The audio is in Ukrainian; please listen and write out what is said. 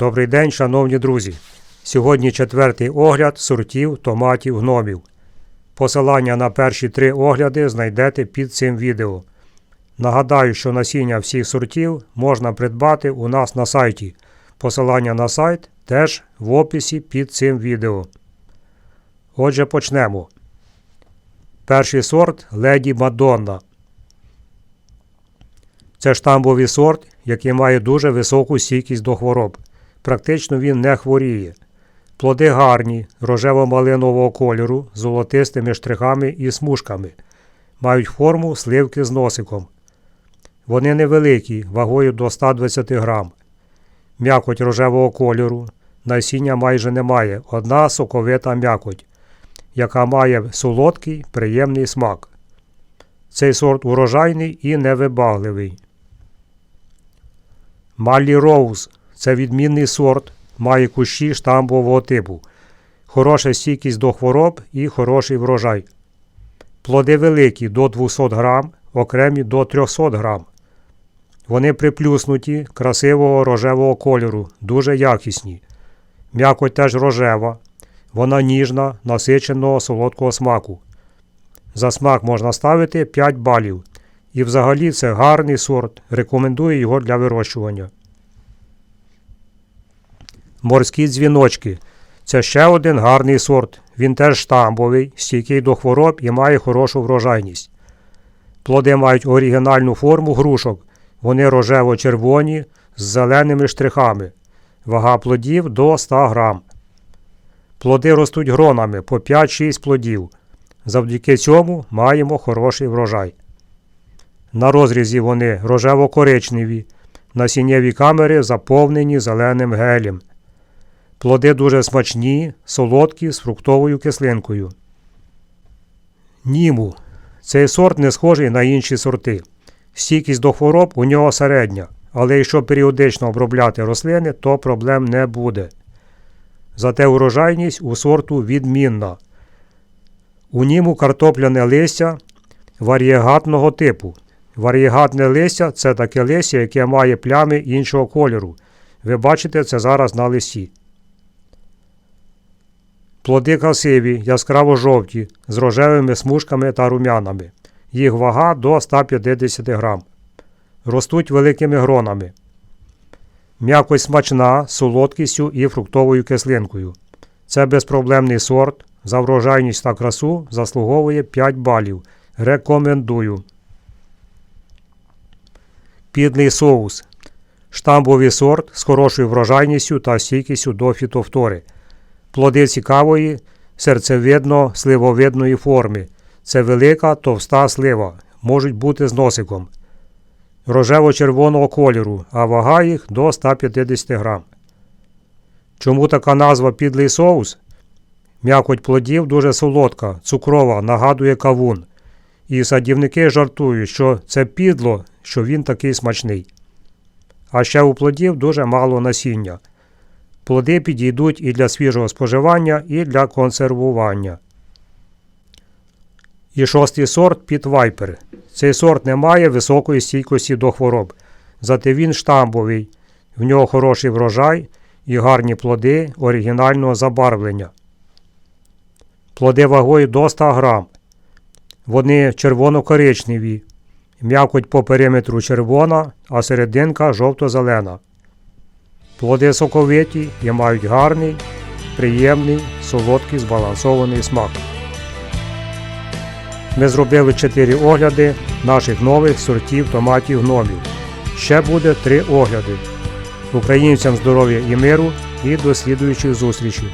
Добрий день, шановні друзі! Сьогодні четвертий огляд сортів томатів гномів. Посилання на перші три огляди знайдете під цим відео. Нагадаю, що насіння всіх сортів можна придбати у нас на сайті. Посилання на сайт теж в описі під цим відео. Отже, почнемо. Перший сорт Леді Мадонна. Це штамбовий сорт, який має дуже високу стійкість до хвороб. Практично він не хворіє. Плоди гарні, рожево-малинового кольору, золотистими штрихами і смужками. Мають форму сливки з носиком. Вони невеликі, вагою до 120 грам. М'якоть рожевого кольору. Насіння майже немає. Одна соковита м'якоть, яка має солодкий, приємний смак. Цей сорт урожайний і невибагливий. Маллі Роуз це відмінний сорт, має кущі штамбового типу, хороша стійкість до хвороб і хороший врожай. Плоди великі до 200 грам, окремі до 300 грам. Вони приплюснуті, красивого рожевого кольору, дуже якісні. М'якоть теж рожева. Вона ніжна, насиченого солодкого смаку. За смак можна ставити 5 балів. І взагалі це гарний сорт. Рекомендую його для вирощування. Морські дзвіночки. Це ще один гарний сорт. Він теж штамбовий, стійкий до хвороб і має хорошу врожайність. Плоди мають оригінальну форму грушок. Вони рожево-червоні з зеленими штрихами. Вага плодів до 100 грам. Плоди ростуть гронами по 5-6 плодів. Завдяки цьому маємо хороший врожай. На розрізі вони рожево-коричневі, насіннєві камери заповнені зеленим гелем. Плоди дуже смачні, солодкі з фруктовою кислинкою. Німу. Цей сорт не схожий на інші сорти. Стійкість до хвороб у нього середня, але якщо періодично обробляти рослини, то проблем не буде. Зате урожайність у сорту відмінна. У німу картопляне листя варієгатного типу. Варієгатне листя це таке листя, яке має плями іншого кольору. Ви бачите це зараз на листі. Плоди красиві, яскраво жовті, з рожевими смужками та рум'янами. Їх вага до 150 грам. Ростуть великими гронами. М'якость смачна, з солодкістю і фруктовою кислинкою. Це безпроблемний сорт. За врожайність та красу заслуговує 5 балів. Рекомендую. Підний соус. Штамбовий сорт з хорошою врожайністю та стійкістю до фітофтори. Плоди цікавої, серцевидно сливовидної форми. Це велика товста слива. Можуть бути з носиком. Рожево-червоного кольору, а вага їх до 150 грам. Чому така назва підлий соус? М'якоть плодів дуже солодка, цукрова, нагадує кавун. І садівники жартують, що це підло, що він такий смачний. А ще у плодів дуже мало насіння. Плоди підійдуть і для свіжого споживання, і для консервування. І шостий сорт Піт Вайпер. Цей сорт не має високої стійкості до хвороб. Зате він штамбовий, в нього хороший врожай і гарні плоди оригінального забарвлення. Плоди вагою до 100 грам. Вони червоно-коричневі. М'якоть по периметру червона, а серединка жовто-зелена. Плоди соковиті і мають гарний, приємний, солодкий збалансований смак. Ми зробили 4 огляди наших нових сортів томатів гномів. Ще буде 3 огляди. Українцям здоров'я і миру і до слідуючих зустрічей!